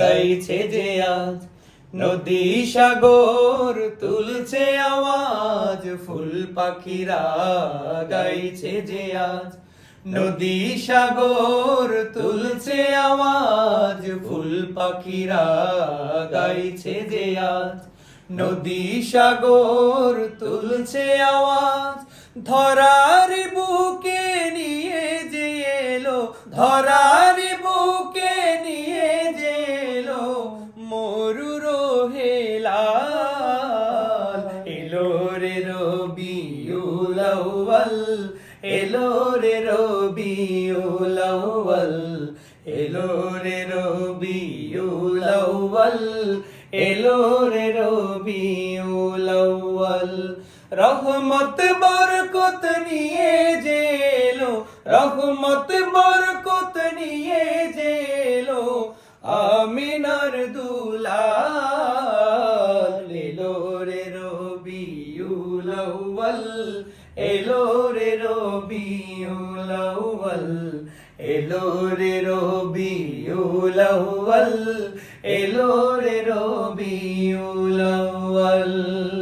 গাইছে যে আজ নদী সাগর তুলছে আওয়াজ, ফুল পাখিরা গাইছে যে আজ নদী সাগর তুলছে আওয়াজ, ফুল পাখিরা গাইছে যে আজ নদী সাগর তুলছে আওয়াজ। ধরার বুকে নিয়ে যে এলো, ধরার হেলাল এলো রে রবিউল আউয়াল, এলো রে রবিউল আউয়াল, এলো রে রবিউল আউয়াল, এলো রে রবিউল আউয়াল। রহমত বরকত নিয়ে যে রহমত বরকত এলো রে রবিউল আউয়াল এলো রে রবিউল আউয়াল এলো রে রবিউল আউয়াল এলো রে রবিউল আউয়াল।